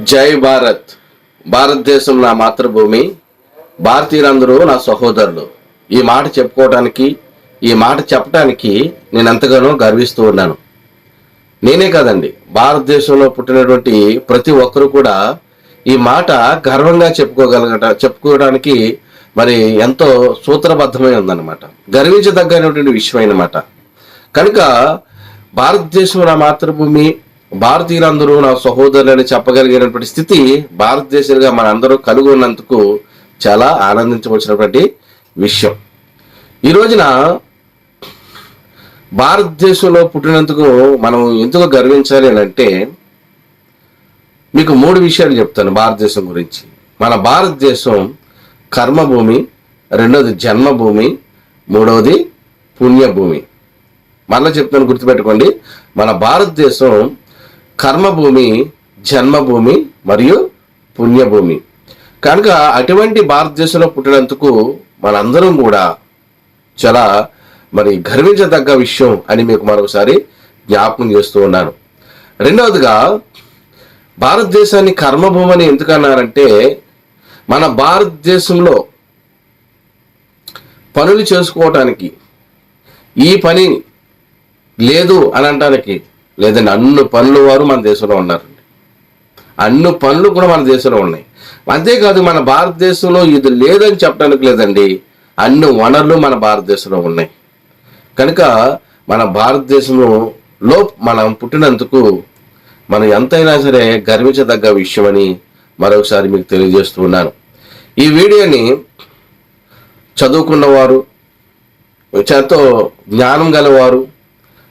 జై భారత్. భారతదేశం నా మాతృభూమి భారతీయులందరూ నా సహోదరులు. ఈ మాట చెప్పుకోవటానికి ఈ మాట చెప్పడానికి నేను ఎంతగానో గర్విస్తూ ఉన్నాను. నేనే కాదండి భారతదేశంలో పుట్టినటువంటి ప్రతి ఒక్కరు కూడా ఈ మాట గర్వంగా చెప్పుకోగలగట చెప్పుకోవడానికి మరి ఎంతో సూత్రబద్ధమై ఉందన్నమాట. గర్వించదగ్గనటువంటి విషయం అన్నమాట. కనుక భారతదేశం నా మాతృభూమి భారతీయులందరూ నా సహోదరులని చెప్పగలిగినటువంటి స్థితి భారతదేశంగా మనందరూ కనుగొన్నందుకు చాలా ఆనందించవలసినటువంటి విషయం. ఈ రోజున భారతదేశంలో పుట్టినందుకు మనం ఎందుకు గర్వించాలి అని అంటే మీకు మూడు విషయాలు చెప్తాను భారతదేశం గురించి. మన భారతదేశం కర్మభూమి రెండోది జన్మభూమి మూడవది పుణ్యభూమి. మళ్ళీ చెప్తాను గుర్తుపెట్టుకోండి మన భారతదేశం కర్మభూమి జన్మభూమి మరియు పుణ్యభూమి. కనుక అటువంటి భారతదేశంలో పుట్టినందుకు మనందరం కూడా చాలా మరి గర్వించదగ్గ విషయం అని మీకు మరొకసారి జ్ఞాపకం చేస్తూ ఉన్నాను. రెండవదిగా భారతదేశాన్ని కర్మభూమి అని ఎందుకు మన భారతదేశంలో పనులు చేసుకోవటానికి ఈ పని లేదు అని అనటానికి లేదండి అన్ని పనులు వారు మన దేశంలో ఉన్నారండి. అన్ని పనులు కూడా మన దేశంలో ఉన్నాయి. అంతేకాదు మన భారతదేశంలో ఇది లేదని చెప్పడానికి లేదండి. అన్ని వనరులు మన భారతదేశంలో ఉన్నాయి. కనుక మన భారతదేశంలో లో మనం పుట్టినందుకు మనం ఎంతైనా సరే గర్వించదగ్గ విషయమని మరొకసారి మీకు తెలియజేస్తూ ఉన్నాను. ఈ వీడియోని చదువుకున్నవారు ఎంతో జ్ఞానం గలవారు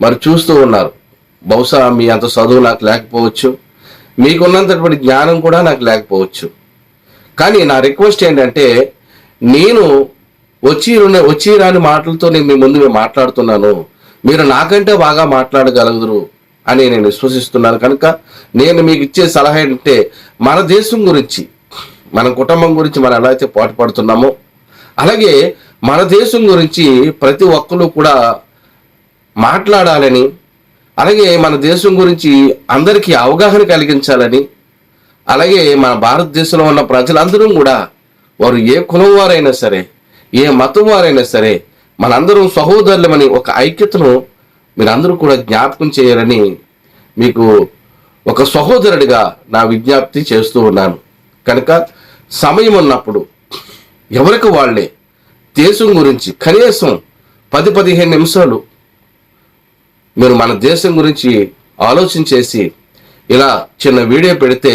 మరి చూస్తూ ఉన్నారు. బహుశా మీ అంత చదువు నాకు లేకపోవచ్చు. మీకున్నంతటువంటి జ్ఞానం కూడా నాకు లేకపోవచ్చు. కానీ నా రిక్వెస్ట్ ఏంటంటే నేను వచ్చి వచ్చి రాని మాటలతో నేను మీ ముందు మేము మాట్లాడుతున్నాను. మీరు నాకంటే బాగా మాట్లాడగలుగురు అని నేను విశ్వసిస్తున్నాను. కనుక నేను మీకు ఇచ్చే సలహా ఏంటంటే మన దేశం గురించి మన కుటుంబం గురించి మనం ఎలా అయితే పాటు పడుతున్నామో అలాగే మన దేశం గురించి ప్రతి ఒక్కరు కూడా మాట్లాడాలని అలాగే మన దేశం గురించి అందరికీ అవగాహన కలిగించాలని అలాగే మన భారతదేశంలో ఉన్న ప్రజలందరూ కూడా వారు ఏ కులం వారైనా సరే ఏ మతం వారైనా సరే మనందరం సహోదరులమని ఒక ఐక్యతను మీరందరూ కూడా జ్ఞాపకం చేయాలని మీకు ఒక సహోదరుడిగా నా విజ్ఞప్తి చేస్తూ ఉన్నాను. కనుక సమయం ఉన్నప్పుడు ఎవరికి వాళ్ళే? దేశం గురించి కనీసం పది పదిహేను నిమిషాలు మీరు మన దేశం గురించి ఆలోచన చేసి ఇలా చిన్న వీడియో పెడితే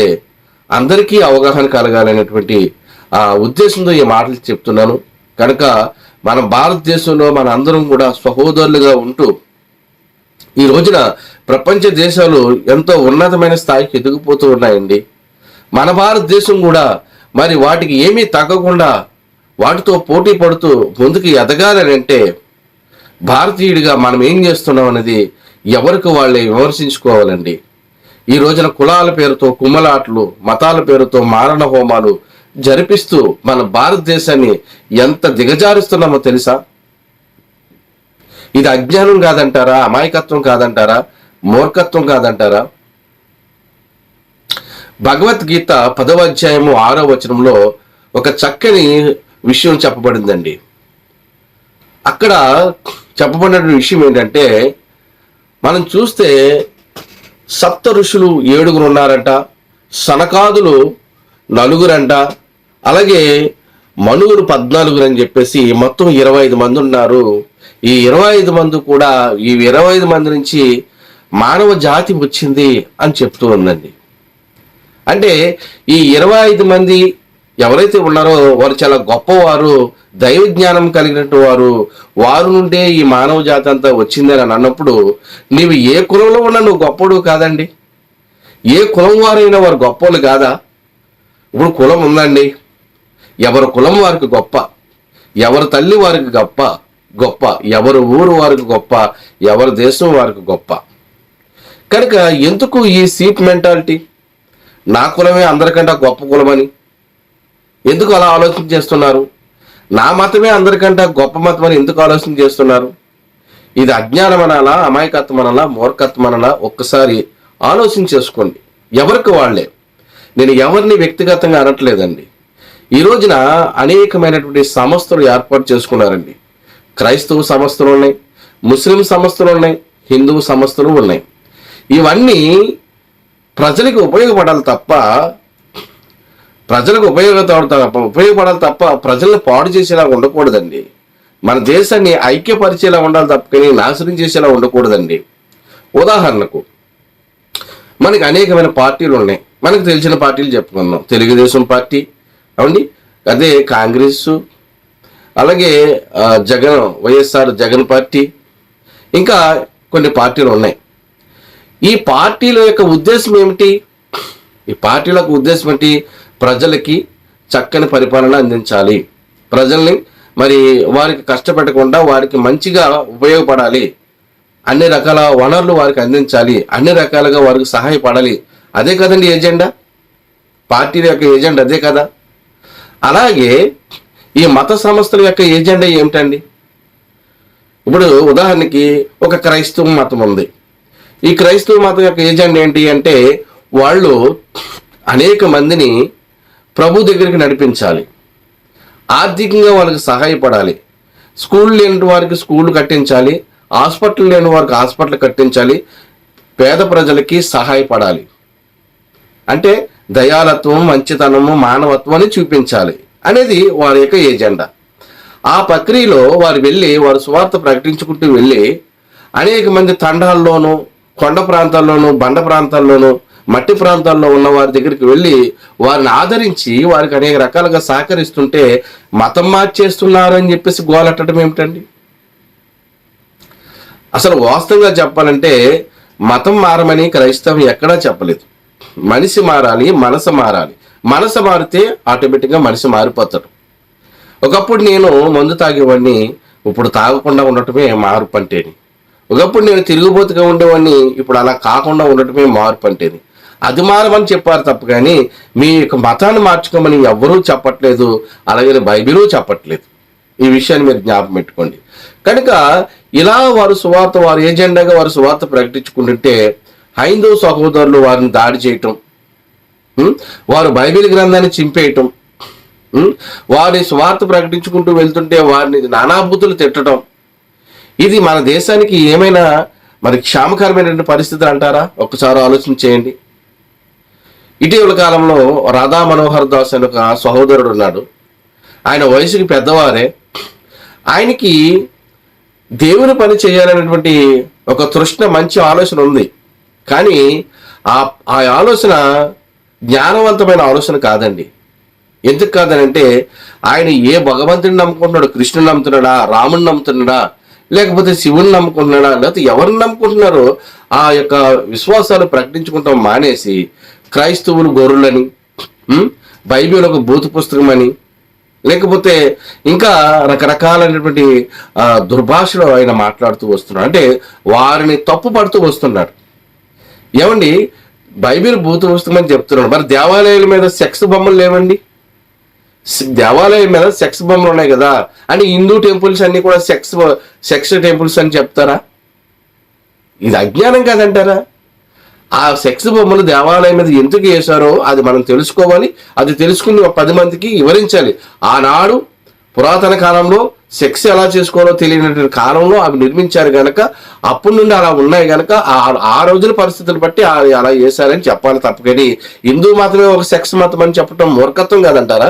అందరికీ అవగాహన కలగాలనేటువంటి ఆ ఉద్దేశంతో ఈ మాటలు చెప్తున్నాను. కనుక మన భారతదేశంలో మన అందరం కూడా సహోదరులుగా ఉంటూ ఈ రోజున ప్రపంచ దేశాలు ఎంతో ఉన్నతమైన స్థాయికి ఎదిగిపోతూ ఉన్నాయండి. మన భారతదేశం కూడా మరి వాటికి ఏమీ తగ్గకుండా వాటితో పోటీ పడుతూ ముందుకు ఎదగాలని అంటే భారతీయుడిగా మనం ఏం చేస్తున్నాం అనేది ఎవరికి వాళ్ళే విమర్శించుకోవాలండి. ఈ రోజున కులాల పేరుతో కుమ్మలాటలు మతాల పేరుతో మారణ హోమాలు జరిపిస్తూ మన భారతదేశాన్ని ఎంత దిగజారుస్తున్నామో తెలుసా? ఇది అజ్ఞానం కాదంటారా? అమాయకత్వం కాదంటారా? మూర్ఖత్వం కాదంటారా? భగవద్గీత పదవ అధ్యాయము ఆరో వచనంలో ఒక చక్కని విషయం చెప్పబడిందండి. అక్కడ చెప్పబడిన విషయం ఏంటంటే మనం చూస్తే సప్త ఋషులు ఏడుగురు ఉన్నారంట సనకాదులు నలుగురంట అలాగే మనుగురు పద్నాలుగురు అని చెప్పేసి మొత్తం ఇరవై ఐదు మంది ఉన్నారు. ఈ ఇరవై ఐదు మంది కూడా ఈ ఇరవై ఐదు మంది నుంచి మానవ జాతి వచ్చింది అని చెప్తూ ఉందండి. అంటే ఈ ఇరవై ఐదు మంది ఎవరైతే ఉన్నారో వారు చాలా గొప్పవారు దైవ జ్ఞానం కలిగినట్టు వారు వారు నుండే ఈ మానవ జాతి అంతా వచ్చిందని అని అన్నప్పుడు నీవు ఏ కులంలో ఉన్నా నువ్వు గొప్పడు కాదండి. ఏ కులం వారైనా వారు గొప్పలు కాదా? ఇప్పుడు కులం ఉందండి. ఎవరి కులం వారికి గొప్ప ఎవరి తల్లి వారికి గొప్ప గొప్ప ఎవరి ఊరు వారికి గొప్ప ఎవరి దేశం వారికి గొప్ప. కనుక ఎందుకు ఈ సీట్ మెంటాలిటీ? నా కులమే అందరికంటే గొప్ప కులమని. ఎందుకు అలా ఆలోచన చేస్తున్నారు? నా మతమే అందరికంటే గొప్ప మతం అని ఎందుకు ఆలోచన చేస్తున్నారు? ఇది అజ్ఞానం అనాలా అమాయకత్వం అనాలా మూర్ఖత్వం అనాలా? ఒక్కసారి ఆలోచన చేసుకోండి. ఎవరికి వాళ్ళే? నేను ఎవరిని వ్యక్తిగతంగా అనట్లేదండి. ఈ రోజున అనేకమైనటువంటి సంస్థలు ఏర్పాటు చేసుకున్నారండి. క్రైస్తవ సంస్థలు ఉన్నాయి ముస్లిం సంస్థలు ఉన్నాయి హిందూ సంస్థలు ఉన్నాయి. ఇవన్నీ ప్రజలకు ఉపయోగపడాలి తప్ప ప్రజలకు ఉపయోగపడాలి తప్ప ఉపయోగపడాలి తప్ప ప్రజలను పాడు చేసేలా ఉండకూడదండి. మన దేశాన్ని ఐక్యపరిచేలా ఉండాలి తప్పని నాశనం చేసేలా ఉండకూడదండి. ఉదాహరణకు మనకి అనేకమైన పార్టీలు ఉన్నాయి. మనకు తెలిసిన పార్టీలు చెప్పుకుందాం. తెలుగుదేశం పార్టీ అవండి అదే కాంగ్రెస్ అలాగే జగన్ వైఎస్ఆర్ జగన్ పార్టీ ఇంకా కొన్ని పార్టీలు ఉన్నాయి. ఈ పార్టీల యొక్క ఉద్దేశం ఏమిటి? ఈ పార్టీల యొక్క ఉద్దేశం ఏంటి ప్రజలకి చక్కని పరిపాలన అందించాలి. ప్రజల్ని మరి వారికి కష్టపెట్టకుండా వారికి మంచిగా ఉపయోగపడాలి. అన్ని రకాల వనరులు వారికి అందించాలి. అన్ని రకాలుగా వారికి సహాయపడాలి. అదే కదండి ఏజెండా? పార్టీల యొక్క ఏజెండా అదే కదా? అలాగే ఈ మత సంస్థల యొక్క ఏజెండా ఏమిటండి? ఇప్పుడు ఉదాహరణకి ఒక క్రైస్తవ మతం ఉంది. ఈ క్రైస్తవ మతం యొక్క ఏజెండా ఏంటి అంటే వాళ్ళు అనేక మందిని ప్రభు దగ్గరికి నడిపించాలి. ఆర్థికంగా వాళ్ళకి సహాయపడాలి. స్కూల్ లేని వారికి స్కూల్ కట్టించాలి. హాస్పిటల్ లేని వారికి హాస్పిటల్ కట్టించాలి. పేద ప్రజలకి సహాయపడాలి. అంటే దయాలత్వం మంచితనము మానవత్వాన్ని చూపించాలి అనేది వారి యొక్క ఏజెండా. ఆ ప్రక్రియలో వారు వెళ్ళి వారు సువార్త ప్రకటించుకుంటూ వెళ్ళి అనేక మంది తండాల్లోనూ కొండ ప్రాంతాల్లోనూ బండ ప్రాంతాల్లోనూ మట్టి ప్రాంతాల్లో ఉన్న వారి దగ్గరికి వెళ్ళి వారిని ఆదరించి వారికి అనేక రకాలుగా సహకరిస్తుంటే మతం మార్చేస్తున్నారు అని చెప్పేసి గోలట్టడం ఏమిటండి? అసలు వాస్తవంగా చెప్పాలంటే మతం మారమని క్రైస్తవం ఎక్కడా చెప్పలేదు. మనిషి మారాలి మనసు మారాలి. మనసు మారితే ఆటోమేటిక్గా మనిషి మారిపోతాడు. ఒకప్పుడు నేను మందు తాగేవాడిని ఇప్పుడు తాగకుండా ఉండటమే మార్పు అంటేని. ఒకప్పుడు నేను తిరుగుబోతుగా ఉండేవాడిని ఇప్పుడు అలా కాకుండా ఉండటమే మార్పు అంటేది అది మారమని చెప్పారు తప్ప కానీ మీ యొక్క మతాన్ని మార్చుకోమని ఎవ్వరూ చెప్పట్లేదు అలాగే బైబిలు చెప్పట్లేదు. ఈ విషయాన్ని మీరు జ్ఞాపకం పెట్టుకోండి. కనుక ఇలా వారు సువార్త వారి ఏజెండాగా వారు సువార్త ప్రకటించుకుంటుంటే హైందవ సహోదరులు వారిని దాడి చేయటం వారు బైబిల్ గ్రంథాన్ని చింపేయటం వారిని వారి స్వార్థ ప్రకటించుకుంటూ వెళ్తుంటే వారిని నానాభూతులు తిట్టడం ఇది మన దేశానికి ఏమైనా మరి క్షామకరమైనటువంటి పరిస్థితులు అంటారా? ఒక్కసారి ఆలోచన చేయండి. ఇటీవల కాలంలో రాధా మనోహర్ దాస్ అనే ఒక సహోదరుడు ఉన్నాడు. ఆయన వయసుకి పెద్దవారే. ఆయనకి దేవుని పని చేయాలనేటువంటి ఒక తృష్ణ మంచి ఆలోచన ఉంది. కానీ ఆ ఆ ఆలోచన జ్ఞానవంతమైన ఆలోచన కాదండి. ఎందుకు కాదనంటే ఆయన ఏ భగవంతుడిని నమ్ముకుంటున్నాడు కృష్ణుని నమ్ముతున్నాడా రాముని నమ్ముతున్నాడా లేకపోతే శివుని నమ్ముకుంటున్నాడా లేకపోతే ఎవరిని నమ్ముకుంటున్నారో ఆ యొక్క విశ్వాసాలు ప్రకటించుకుంటాం మానేసి క్రైస్తవులు గొర్రెలని బైబిల్ ఒక భూత పుస్తకం అని లేకపోతే ఇంకా రకరకాలైనటువంటి ఆ, దుర్భాషలో ఆయన మాట్లాడుతూ వస్తున్నాడు అంటే వారిని తప్పు పడుతూ వస్తున్నాడు ఏమండి? బైబిల్ భూత పుస్తకం అని చెప్తున్నాడు. మరి దేవాలయాల మీద సెక్స్ బొమ్మలు లేవండి? దేవాలయం మీద సెక్స్ బొమ్మలు ఉన్నాయి కదా. అని హిందూ టెంపుల్స్ అన్ని కూడా సెక్స్ సెక్స్ టెంపుల్స్ అని చెప్తారా? ఇది అజ్ఞానం కాదంటారా? ఆ సెక్స్ బొమ్మలు దేవాలయం మీద ఎందుకు వేశారో అది మనం తెలుసుకోవాలి. అది తెలుసుకుని ఒక పది మందికి వివరించాలి. ఆనాడు పురాతన కాలంలో సెక్స్ ఎలా చేసుకోవాలో తెలియనటువంటి కాలంలో అవి నిర్మించారు గనక అప్పటి నుండి అలా ఉన్నాయి గనక ఆ ఆ రోజుల పరిస్థితులు బట్టి అలా చేశారని చెప్పాలి తప్పకని హిందూ మతమే ఒక సెక్స్ మతం అని చెప్పడం మూర్ఖత్వం కాదంటారా?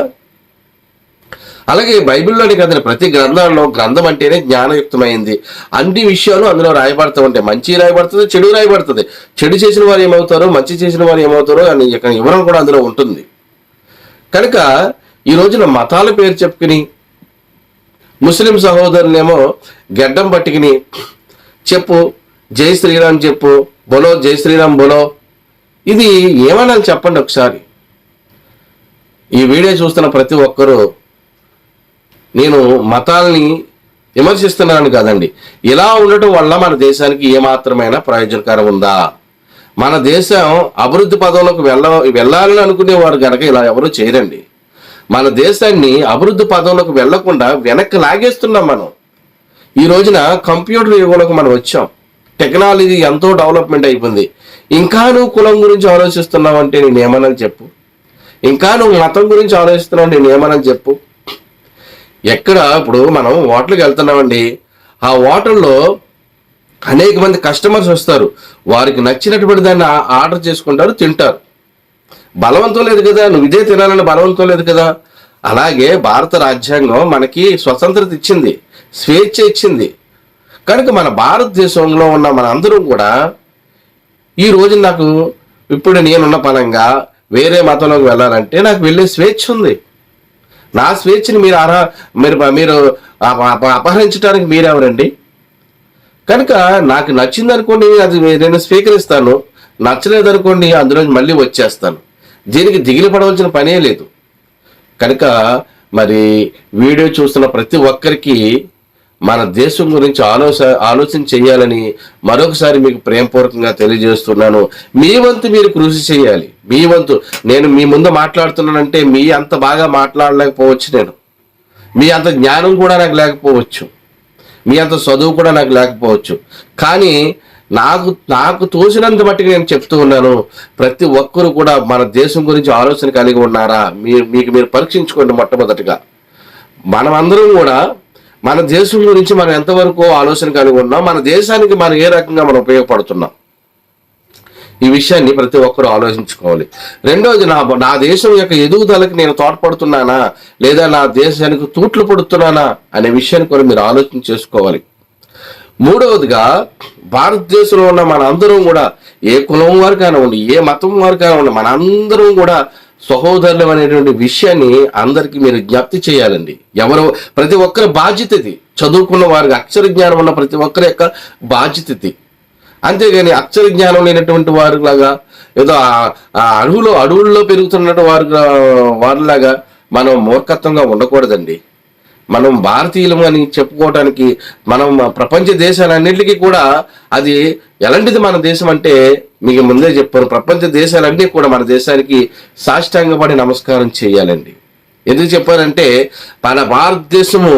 అలాగే బైబిల్లోని కదండి ప్రతి గ్రంథాల్లో గ్రంథం అంటేనే జ్ఞానయుక్తమైంది. అన్ని విషయాలు అందులో రాయబడుతూ ఉంటాయి. మంచి రాయబడుతుంది చెడు రాయబడుతుంది. చెడు చేసిన వారు ఏమవుతారో మంచి చేసిన వారు ఏమవుతారో అని వివరం కూడా అందులో ఉంటుంది. కనుక ఈ రోజున మతాల పేరు చెప్పుకుని ముస్లిం సహోదరులేమో గెడ్డం పట్టుకుని చెప్పు జై శ్రీరామ్ చెప్పు బొలో జై శ్రీరామ్ బొలో. ఇది ఏమనాలి చెప్పండి ఒకసారి. ఈ వీడియో చూస్తున్న ప్రతి ఒక్కరూ నేను మతాల్ని విమర్శిస్తున్నాను కాదండి. ఇలా ఉండటం వల్ల మన దేశానికి ఏమాత్రమైన ప్రయోజనకరం ఉందా? మన దేశం అభివృద్ధి పదంలోకి వెళ్ళ వెళ్ళాలని అనుకునేవారు కనుక ఇలా ఎవరు చేయరండి. మన దేశాన్ని అభివృద్ధి పదంలోకి వెళ్ళకుండా వెనక్కి లాగేస్తున్నాం మనం. ఈ రోజున కంప్యూటర్ యుగంలోకి మనం వచ్చాం. టెక్నాలజీ ఎంతో డెవలప్మెంట్ అయిపోయింది. ఇంకా నువ్వు కులం గురించి ఆలోచిస్తున్నావు అంటే నేను ఏమన్నా చెప్పు. ఇంకా నువ్వు మతం గురించి ఆలోచిస్తున్నావు నేను ఏమనని చెప్పు. ఎక్కడ ఇప్పుడు మనం హోటల్కి వెళ్తున్నామండి. ఆ హోటల్లో అనేక మంది కస్టమర్స్ వస్తారు. వారికి నచ్చినటువంటి దాన్ని ఆర్డర్ చేసుకుంటారు తింటారు. బలవంతం లేదు కదా నువ్వు ఇదే తినాలని బలవంతం లేదు కదా. అలాగే భారత రాజ్యాంగం మనకి స్వతంత్రత ఇచ్చింది స్వేచ్ఛ ఇచ్చింది. కనుక మన భారతదేశంలో ఉన్న మన అందరం కూడా ఈ రోజు నాకు ఇప్పుడు నేనున్న పరంగా వేరే మతంలోకి వెళ్ళాలంటే నాకు వెళ్ళే స్వేచ్ఛ ఉంది. నా స్వేచ్ఛని మీరు అర్హ మీరు మీరు అపహరించడానికి మీరెవరండి? కనుక నాకు నచ్చింది అనుకోండి అది నేను స్వీకరిస్తాను. నచ్చలేదనుకోండి అందులో మళ్ళీ వచ్చేస్తాను. దీనికి దిగిలి పడవలసిన పనే లేదు. కనుక మరి వీడియో చూస్తున్న ప్రతి ఒక్కరికి మన దేశం గురించి ఆలోచ ఆలోచన చేయాలని మరొకసారి మీకు ప్రేమపూర్వకంగా తెలియజేస్తున్నాను. మీ వంతు మీరు కృషి చేయాలి. మీ వంతు నేను మీ ముందు మాట్లాడుతున్నానంటే మీ అంత బాగా మాట్లాడలేకపోవచ్చు నేను. మీ అంత జ్ఞానం కూడా నాకు లేకపోవచ్చు. మీ అంత చదువు కూడా నాకు లేకపోవచ్చు. కానీ నాకు నాకు తోచినంత మట్టుకు నేను చెప్తూ ఉన్నాను. ప్రతి ఒక్కరు కూడా మన దేశం గురించి ఆలోచన కలిగి ఉన్నారా? మీరు మీకు మీరు పరీక్షించుకోండి మొట్టమొదటిగా. మనమందరం కూడా మన దేశం గురించి మనం ఎంతవరకు ఆలోచన కలిగి ఉన్నాం మన దేశానికి మనం ఏ రకంగా మనం ఉపయోగపడుతున్నాం? ఈ విషయాన్ని ప్రతి ఒక్కరూ ఆలోచించుకోవాలి. రెండోది నా నా దేశం యొక్క ఎదుగుదలకి నేను తోడ్పడుతున్నానా? లేదా నా దేశానికి తూట్లు పడుతున్నానా? అనే విషయాన్ని కూడా మీరు ఆలోచన చేసుకోవాలి. మూడవదిగా భారతదేశంలో ఉన్న మన అందరం కూడా ఏ కులం వారు కానివ్వండి ఏ మతం వారు కానివ్వండి మన అందరం కూడా సహోదరులు అనేటువంటి విషయాన్ని అందరికీ మీరు జ్ఞప్తి చేయాలండి. ఎవరు ప్రతి ఒక్కరి బాధ్యత ఇది. చదువుకున్న వారికి అక్షర జ్ఞానం ఉన్న ప్రతి ఒక్కరి యొక్క బాధ్యత ఇది. అంతేగాని అక్షర జ్ఞానం లేనటువంటి వారిలాగా ఏదో ఆ- అడవులో అడవుల్లో పెరుగుతున్నట్టు వారు వారిలాగా మనం మూర్ఖత్వంగా ఉండకూడదండి. మనం భారతీయులం అని చెప్పుకోవటానికి మనం ప్రపంచ దేశాలన్నింటికి కూడా అది ఎలాంటిది మన దేశం అంటే మీకు ముందే చెప్పాను ప్రపంచ దేశాలన్నీ కూడా మన దేశానికి సాష్టాంగపడి నమస్కారం చేయాలండి. ఎందుకు చెప్పారంటే మన భారతదేశము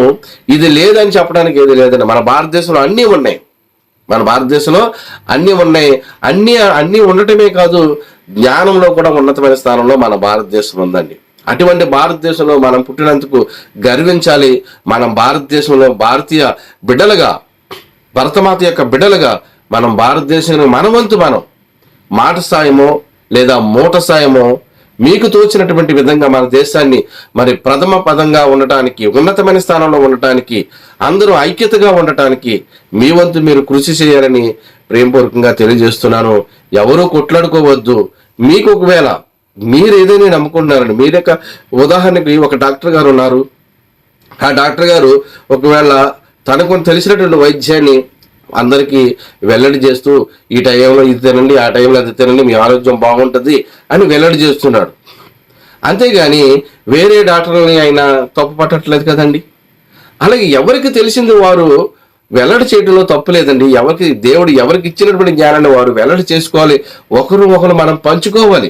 ఇది లేదని చెప్పడానికి ఏది లేదండి. మన భారతదేశంలో అన్నీ ఉన్నాయి. మన భారతదేశంలో అన్నీ ఉన్నాయి. అన్నీ అన్నీ ఉండటమే కాదు జ్ఞానంలో కూడా ఉన్నతమైన స్థానంలో మన భారతదేశం ఉందండి. అటువంటి భారతదేశంలో మనం పుట్టినందుకు గర్వించాలి. మనం భారతదేశంలో భారతీయ బిడ్డలుగా భరతమాత యొక్క బిడ్డలుగా మనం భారతదేశంలో మనవంతు మనం మాట సాయమో లేదా మూట సాయమో మీకు తోచినటువంటి విధంగా మన దేశాన్ని మరి ప్రథమ పదంగా ఉండటానికి ఉన్నతమైన స్థానంలో ఉండటానికి అందరూ ఐక్యతగా ఉండటానికి మీ వంతు మీరు కృషి చేయాలని ప్రేమపూర్వకంగా తెలియజేస్తున్నాను. ఎవరూ కొట్లాడుకోవద్దు. మీకు ఒకవేళ మీరు ఏదైనా నమ్ముకుంటున్నారని మీ యొక్క ఉదాహరణకి ఒక డాక్టర్ గారు ఉన్నారు. ఆ డాక్టర్ గారు ఒకవేళ తనకు తెలిసినటువంటి వైద్యాన్ని అందరికీ వెల్లడి చేస్తూ ఈ టైంలో ఇది తినండి ఆ టైంలో అది తినండి మీ ఆరోగ్యం బాగుంటుంది అని వెల్లడి చేస్తున్నాడు. అంతేగాని వేరే డాక్టర్ని ఆయన తప్పు పట్టట్లేదు కదండి. అలాగే ఎవరికి తెలిసింది వారు వెల్లడి చేయడంలో తప్పు లేదండి. ఎవరికి దేవుడు ఎవరికి ఇచ్చినటువంటి జ్ఞానాన్ని వారు వెల్లడి చేసుకోవాలి. ఒకరు ఒకరు మనం పంచుకోవాలి.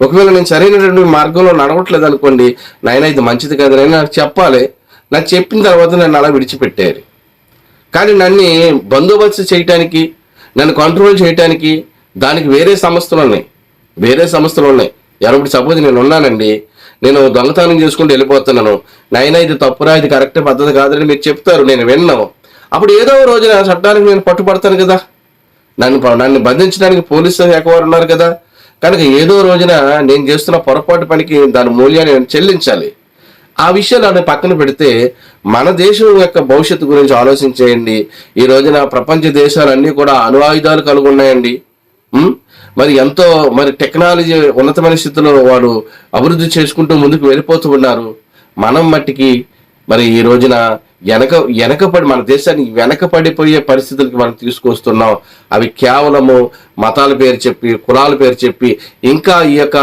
ఒకవేళ నేను సరైనటువంటి మార్గంలో నడవట్లేదు అనుకోండి నాయన ఇది మంచిది కాదని నాకు చెప్పాలి. నాకు చెప్పిన తర్వాత నన్ను అలా విడిచిపెట్టారు. కానీ నన్ను బందోబస్తు చేయటానికి నన్ను కంట్రోల్ చేయటానికి దానికి వేరే సంస్థలు ఉన్నాయి. వేరే సంస్థలు ఉన్నాయి. ఎవరు సపోజ్ నేను ఉన్నానండి. నేను దొంగతనం చేసుకుంటూ వెళ్ళిపోతున్నాను. నైనా ఇది తప్పురా ఇది కరెక్ట్ పద్ధతి కాదని మీరు చెప్తారు. నేను విన్నాను అప్పుడు ఏదో ఒక రోజున చట్టానికి నేను పట్టుపడతాను కదా. నన్ను నన్ను బంధించడానికి పోలీసు శాఖ వారు ఉన్నారు కదా. కనుక ఏదో రోజున నేను చేస్తున్న పొరపాటు పనికి దాని మూల్యాన్ని నేను చెల్లించాలి. ఆ విషయాలు అనే పక్కన పెడితే మన దేశం యొక్క భవిష్యత్తు గురించి ఆలోచించేయండి. ఈ రోజున ప్రపంచ దేశాలన్నీ కూడా అణు ఆయుధాలు కలిగి ఉన్నాయండి మరి ఎంతో మరి టెక్నాలజీ ఉన్నతమైన స్థితిలో వాడు అభివృద్ధి చేసుకుంటూ ముందుకు వెళ్ళిపోతూ ఉన్నారు. మనం మట్టికి మరి ఈ రోజున వెనక వెనకపడి మన దేశాన్ని వెనకపడిపోయే పరిస్థితులకి మనం తీసుకొస్తున్నాం. అవి కేవలము మతాల పేరు చెప్పి కులాల పేరు చెప్పి ఇంకా ఈ యొక్క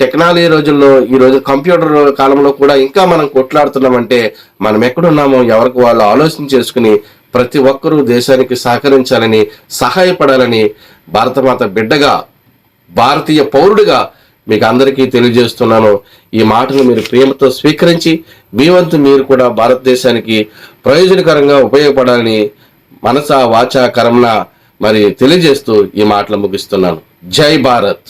టెక్నాలజీ రోజుల్లో ఈ రోజు కంప్యూటర్ కాలంలో కూడా ఇంకా మనం కొట్లాడుతున్నామంటే మనం ఎక్కడున్నామో ఎవరికి వాళ్ళు ఆలోచన చేసుకుని ప్రతి ఒక్కరూ దేశానికి సహకరించాలని సహాయపడాలని భారతమాత బిడ్డగా భారతీయ పౌరుడిగా మీకు అందరికీ తెలియజేస్తున్నాను. ఈ మాటలు మీరు ప్రేమతో స్వీకరించి మీ వంతు మీరు కూడా భారతదేశానికి ప్రయోజనకరంగా ఉపయోగపడాలని మనస వాచ కర్మన మరి తెలియజేస్తూ ఈ మాటలు ముగిస్తున్నాను. జై భారత్!